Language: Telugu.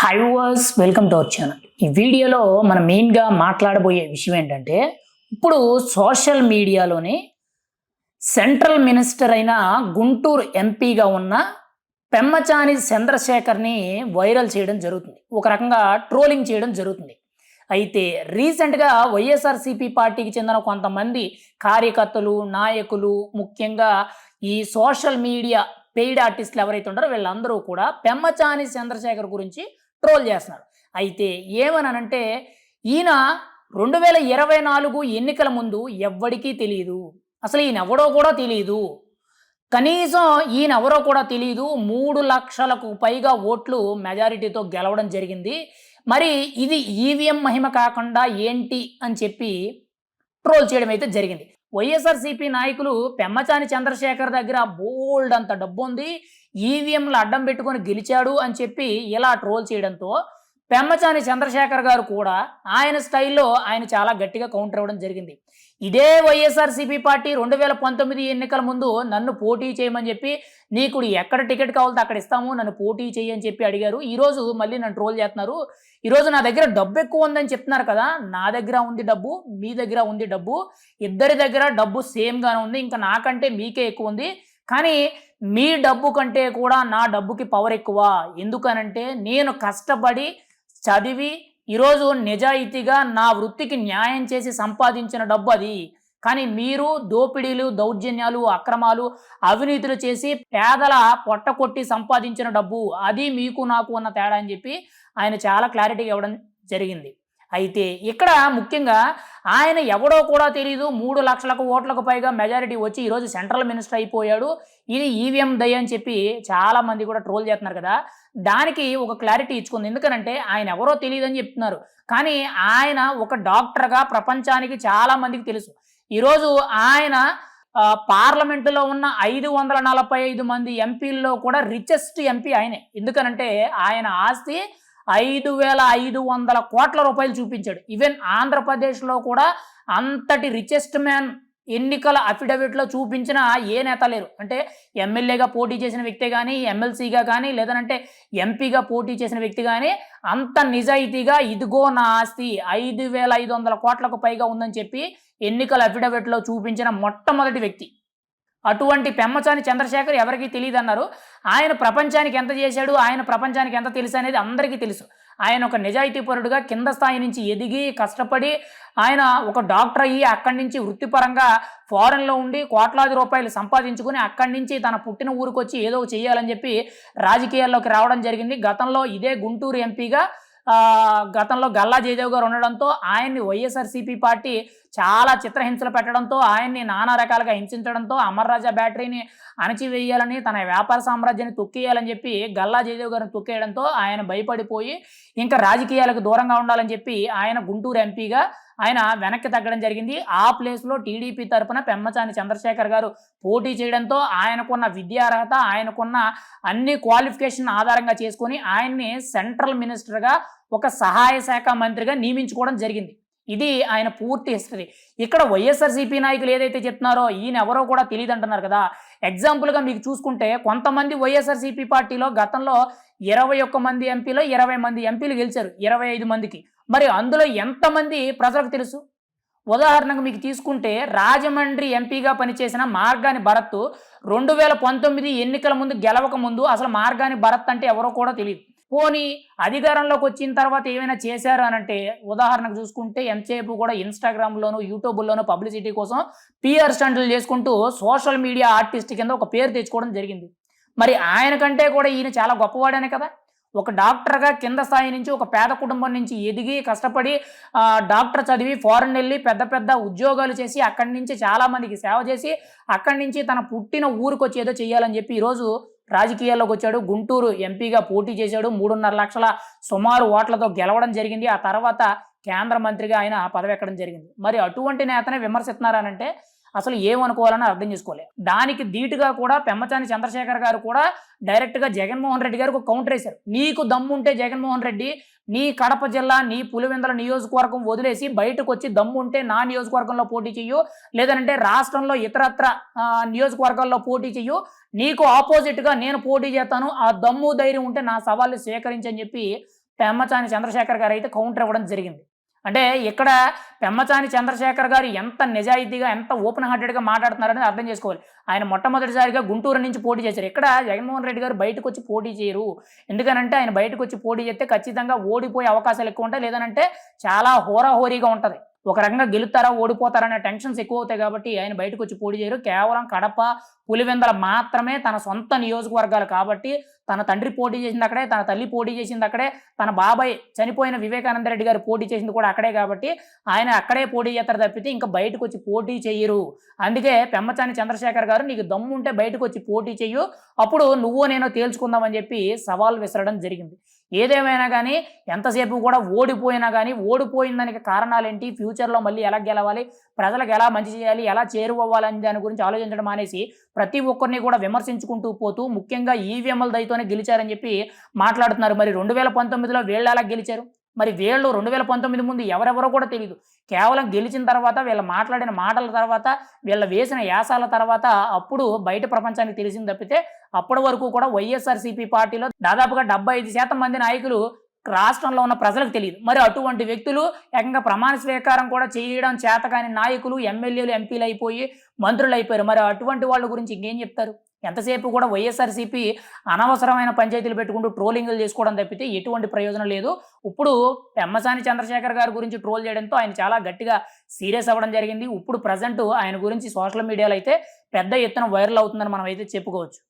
Hi was welcome to our channel ఈ వీడియోలో మనం మెయిన్గా మాట్లాడబోయే విషయం ఏంటంటే ఇప్పుడు సోషల్ మీడియాలోని సెంట్రల్ మినిస్టర్ అయిన గుంటూరు ఎంపీగా ఉన్న పెమ్మచాని చంద్రశేఖర్ని వైరల్ చేయడం జరుగుతుంది. ఒక రకంగా ట్రోలింగ్ చేయడం జరుగుతుంది. అయితే రీసెంట్గా వైఎస్ఆర్సీపీ పార్టీకి చెందిన కొంతమంది కార్యకర్తలు నాయకులు ముఖ్యంగా ఈ సోషల్ మీడియా పెయిడ్ ఆర్టిస్టులు ఎవరైతే ఉంటారో వీళ్ళందరూ కూడా పెమ్మచాని చంద్రశేఖర్ గురించి ట్రోల్ చేస్తున్నారు అయితే ఏమనంటే ఈయన రెండు వేల ఇరవై నాలుగు ఎన్నికల ముందు ఎవ్వడికీ తెలియదు అసలు ఈయన ఎవడో కూడా తెలియదు కనీసం ఈయన ఎవరో కూడా తెలియదు మూడు లక్షలకు పైగా ఓట్లు మెజారిటీతో గెలవడం జరిగింది. మరి ఇది ఈవీఎం మహిమ కాకుండా ఏంటి అని చెప్పి ట్రోల్ చేయడం అయితే జరిగింది. వైఎస్ఆర్సీపీ నాయకులు పెమ్మచాని చంద్రశేఖర్ దగ్గర బోల్డ్ అంత డబ్బు ఉంది. ఈవీఎంలు అడ్డం పెట్టుకొని గెలిచాడు అని చెప్పి ఇలా ట్రోల్ చేయడంతో పెమ్మచాని చంద్రశేఖర్ గారు కూడా ఆయన స్టైల్లో ఆయన చాలా గట్టిగా కౌంటర్ ఇవ్వడం జరిగింది. ఇదే వైఎస్ఆర్సీపీ పార్టీ రెండు వేల పంతొమ్మిది ఎన్నికల ముందు నన్ను పోటీ చేయమని చెప్పి నీకు ఎక్కడ టికెట్ కావాలో అక్కడ ఇస్తాము నన్ను పోటీ చేయి అని చెప్పి అడిగారు. ఈరోజు మళ్ళీ నన్ను ట్రోల్ చేస్తున్నారు. ఈరోజు నా దగ్గర డబ్బు ఎక్కువ ఉందని చెప్తున్నారు కదా నా దగ్గర ఉంది డబ్బు మీ దగ్గర ఉంది డబ్బు ఇద్దరి దగ్గర డబ్బు సేమ్గానే ఉంది ఇంకా నాకంటే మీకే ఎక్కువ ఉంది. కానీ మీ డబ్బు కంటే కూడా నా డబ్బుకి పవర్ ఎక్కువ. ఎందుకనంటే నేను కష్టపడి చదివి ఈరోజు నిజాయితీగా నా వృత్తికి న్యాయం చేసి సంపాదించిన డబ్బు అది. కానీ మీరు దోపిడీలు దౌర్జన్యాలు అక్రమాలు అవినీతులు చేసి పేదల పొట్ట కొట్టి సంపాదించిన డబ్బు అది మీకు నాకు ఉన్న తేడా అని చెప్పి ఆయన చాలా క్లారిటీగా ఇవ్వడం జరిగింది. అయితే ఇక్కడ ముఖ్యంగా ఆయన ఎవడో కూడా తెలియదు మూడు లక్షలకు ఓట్లకు పైగా మెజారిటీ వచ్చి ఈరోజు సెంట్రల్ మినిస్టర్ అయిపోయాడు. ఇది ఈవీఎం దయ అని చెప్పి చాలా మంది కూడా ట్రోల్ చేస్తున్నారు కదా. దానికి ఒక క్లారిటీ ఇచ్చుకుంది. ఎందుకనంటే ఆయన ఎవరో తెలియదని చెప్తున్నారు. కానీ ఆయన ఒక డాక్టర్గా ప్రపంచానికి చాలా మందికి తెలుసు. ఈరోజు ఆయన పార్లమెంటులో ఉన్న ఐదు వందల నలభై ఐదు మంది ఎంపీల్లో కూడా రిచెస్ట్ ఎంపీ ఆయనే. ఎందుకనంటే ఆయన ఆస్తి ఐదు వేల ఐదు వందల కోట్ల రూపాయలు చూపించాడు. ఈవెన్ ఆంధ్రప్రదేశ్లో కూడా అంతటి రిచెస్ట్ మ్యాన్ ఎన్నికల అఫిడవిట్లో చూపించిన ఏ నేత లేరు. అంటే ఎమ్మెల్యేగా పోటీ చేసిన వ్యక్తే కానీ ఎమ్మెల్సీగా కానీ లేదనంటే ఎంపీగా పోటీ చేసిన వ్యక్తి కానీ అంత నిజాయితీగా ఇదిగో నా ఆస్తి ఐదు వేల ఐదు వందల కోట్లకు పైగా ఉందని చెప్పి ఎన్నికల అఫిడవిట్లో చూపించిన మొట్టమొదటి వ్యక్తి. అటువంటి పెమ్మచాని చంద్రశేఖర్ ఎవరికి తెలియదు అన్నారు ఆయన ప్రపంచానికి ఎంత చేశాడు ఆయన ప్రపంచానికి ఎంత తెలుసు అనేది అందరికీ తెలుసు. ఆయన ఒక నిజాయితీపరుడుగా కింద స్థాయి నుంచి ఎదిగి కష్టపడి ఆయన ఒక డాక్టర్ అయ్యి అక్కడి నుంచి వృత్తిపరంగా ఫారెన్లో ఉండి కోట్లాది రూపాయలు సంపాదించుకుని అక్కడి నుంచి తన పుట్టిన ఊరికి వచ్చి ఏదో చేయాలని చెప్పి రాజకీయాల్లోకి రావడం జరిగింది. గతంలో ఇదే గుంటూరు ఎంపీగా గతంలో గల్లా జయదేవ్ గారు ఉండడంతో ఆయన్ని వైఎస్ఆర్సీపీ పార్టీ చాలా చిత్రహింసలు పెట్టడంతో ఆయన్ని నానా రకాలుగా హింసించడంతో అమర్రాజా బ్యాటరీని అణచివేయాలని తన వ్యాపార సామ్రాజ్యాన్ని తొక్కేయాలని చెప్పి గల్లా జయదేవ్ గారిని తొక్కేయడంతో ఆయన భయపడిపోయి ఇంకా రాజకీయాలకు దూరంగా ఉండాలని చెప్పి ఆయన గుంటూరు ఎంపీగా ఆయన వెనక్కి తగ్గడం జరిగింది. ఆ ప్లేస్లో టీడీపీ తరపున పెమ్మచాని చంద్రశేఖర్ గారు పోటీ చేయడంతో ఆయనకున్న విద్యార్హత ఆయనకున్న అన్ని క్వాలిఫికేషన్ ఆధారంగా చేసుకొని ఆయన్ని సెంట్రల్ మినిస్టర్గా ఒక సహాయ శాఖ మంత్రిగా నియమించుకోవడం జరిగింది. ఇది ఆయన పూర్తి హిస్టరీ. ఇక్కడ వైఎస్ఆర్సీపీ నాయకులు ఏదైతే చెప్తున్నారో ఈయన ఎవరో కూడా తెలియదు అంటున్నారు కదా ఎగ్జాంపుల్గా మీకు చూసుకుంటే కొంతమంది వైఎస్ఆర్సీపీ పార్టీలో గతంలో ఇరవై ఒక్క మంది ఎంపీలో ఇరవై మంది ఎంపీలు గెలిచారు. ఇరవై ఐదు మందికి. మరి అందులో ఎంతమంది ప్రజలకు తెలుసు? ఉదాహరణకు మీకు తీసుకుంటే రాజమండ్రి ఎంపీగా పనిచేసిన మార్గాని భరత్ రెండు వేల పంతొమ్మిది ఎన్నికల ముందు గెలవక ముందు అసలు మార్గాని భరత్ అంటే ఎవరో కూడా తెలియదు. పోనీ అధికారంలోకి వచ్చిన తర్వాత ఏమైనా చేశారు అని అంటే ఉదాహరణకు చూసుకుంటే ఎంతసేపు కూడా ఇన్స్టాగ్రామ్లోను యూట్యూబ్లోను పబ్లిసిటీ కోసం పిఆర్ స్టంట్లు చేసుకుంటూ సోషల్ మీడియా ఆర్టిస్ట్ కింద ఒక పేరు తెచ్చుకోవడం జరిగింది. మరి ఆయన కంటే కూడా ఈయన చాలా గొప్పవాడనే కదా? ఒక డాక్టర్గా కింద స్థాయి నుంచి ఒక పేద కుటుంబం నుంచి ఎదిగి కష్టపడి డాక్టర్ చదివి ఫారెన్ వెళ్ళి పెద్ద పెద్ద ఉద్యోగాలు చేసి అక్కడి నుంచి చాలామందికి సేవ చేసి అక్కడి నుంచి తన పుట్టిన ఊరికి వచ్చి ఏదో చేయాలని చెప్పి ఈరోజు రాజకీయాల్లోకి వచ్చాడు. గుంటూరు ఎంపీగా పోటీ చేశాడు. మూడున్నర లక్షల సుమారు ఓట్లతో గెలవడం జరిగింది. ఆ తర్వాత కేంద్ర మంత్రిగా ఆయన పదవి ఎక్కడం జరిగింది. మరి అటువంటి నేతనే విమర్శిస్తున్నారనంటే అసలు ఏమనుకోవాలని అర్థం చేసుకోవాలి దానికి ధీటుగా కూడా పెమ్మచాని చంద్రశేఖర్ గారు కూడా డైరెక్ట్గా జగన్మోహన్ రెడ్డి గారికి ఒక కౌంటర్ వేశారు. నీకు దమ్ముంటే జగన్మోహన్ రెడ్డి నీ కడప జిల్లా నీ పులివెందల నియోజకవర్గం వదిలేసి బయటకు వచ్చి దమ్ము ఉంటే నా నియోజకవర్గంలో పోటీ చెయ్యు. లేదంటే రాష్ట్రంలో ఇతరత్ర నియోజకవర్గాల్లో పోటీ చెయ్యు. నీకు ఆపోజిట్గా నేను పోటీ చేస్తాను. ఆ దమ్ము ధైర్యం ఉంటే నా సవాళ్ళు స్వీకరించని చెప్పి పెమ్మచాని చంద్రశేఖర్ గారు అయితే కౌంటర్ ఇవ్వడం జరిగింది. అంటే ఇక్కడ పెమ్మచాని చంద్రశేఖర్ గారు ఎంత నిజాయితీగా ఎంత ఓపెన్ హార్టెడ్గా మాట్లాడుతున్నారని అర్థం చేసుకోవాలి. ఆయన మొట్టమొదటిసారిగా గుంటూరు నుంచి పోటీ చేశారు. ఇక్కడ జగన్మోహన్ రెడ్డి గారు బయటకు వచ్చి పోటీ చేయరు. ఎందుకనంటే ఆయన బయటకు వచ్చి పోటీ చేస్తే ఖచ్చితంగా ఓడిపోయే అవకాశాలు ఎక్కువ ఉంటాయి. లేదనంటే చాలా హోరాహోరీగా ఉంటుంది. ఒక రకంగా గెలుతారా ఓడిపోతారా అనే టెన్షన్స్ ఎక్కువ అవుతాయి కాబట్టి ఆయన బయటకు వచ్చి పోటీ చేయరు. కేవలం కడప పులివెందల మాత్రమే తన సొంత నియోజకవర్గాలు కాబట్టి తన తండ్రి పోటీ చేసింది అక్కడే తన తల్లి పోటీ చేసింది అక్కడే తన బాబాయ్ చనిపోయిన వివేకానంద రెడ్డి గారు పోటీ చేసింది కూడా అక్కడే కాబట్టి ఆయన అక్కడే పోటీ చేస్తారు తప్పితే ఇంకా బయటకు వచ్చి పోటీ చేయరు అందుకే పెమ్మచాని చంద్రశేఖర్ గారు నీకు దమ్ము ఉంటే బయటకు వచ్చి పోటీ చెయ్యు అప్పుడు నువ్వు నేను తేల్చుకుందామని చెప్పి సవాల్ విసరడం జరిగింది. ఏదేమైనా కానీ ఎంతసేపు కూడా ఓడిపోయినా కానీ ఓడిపోయిన దానికి కారణాలేంటి? ఫ్యూచర్లో మళ్ళీ ఎలా గెలవాలి? ప్రజలకు ఎలా మంచి చేయాలి ఎలా చేరువవ్వాలని దాని గురించి ఆలోచించడం అనేసి ప్రతి ఒక్కరిని కూడా విమర్శించుకుంటూ పోతూ ముఖ్యంగా ఈవీఎంల దయతోనే గెలిచారని చెప్పి మాట్లాడుతున్నారు. మరి రెండు వేల పంతొమ్మిదిలో వీళ్ళు ఎలా గెలిచారు? మరి వీళ్ళు రెండు వేల పంతొమ్మిది ముందు ఎవరెవరో కూడా తెలియదు కేవలం గెలిచిన తర్వాత వీళ్ళ మాట్లాడిన మాటల తర్వాత వీళ్ళ వేసిన యాసాల తర్వాత అప్పుడు బయట ప్రపంచానికి తెలిసింది తప్పితే అప్పటి వరకు కూడా వైఎస్ఆర్సీపీ పార్టీలో దాదాపుగా డెబ్బై ఐదు శాతం మంది నాయకులు రాష్ట్రంలో ఉన్న ప్రజలకు తెలియదు. మరి అటువంటి వ్యక్తులు ఏకంగా ప్రమాణ స్వీకారం కూడా చేయడం చేతకాని నాయకులు ఎమ్మెల్యేలు ఎంపీలు అయిపోయి మంత్రులు అయిపోయారు. మరి అటువంటి వాళ్ళ గురించి ఇంకేం చెప్తారు? ఎంతసేపు కూడా వైఎస్ఆర్సీపీ అనవసరమైన పంచాయతీలు పెట్టుకుంటూ ట్రోలింగ్లు చేసుకోవడం తప్పితే ఎటువంటి ప్రయోజనం లేదు. ఇప్పుడు పెమ్మసాని చంద్రశేఖర్ గారి గురించి ట్రోల్ చేయడంతో ఆయన చాలా గట్టిగా సీరియస్ అవ్వడం జరిగింది. ఇప్పుడు ప్రజెంట్ ఆయన గురించి సోషల్ మీడియాలో అయితే పెద్ద ఎత్తున వైరల్ అవుతుందని మనం అయితే చెప్పుకోవచ్చు.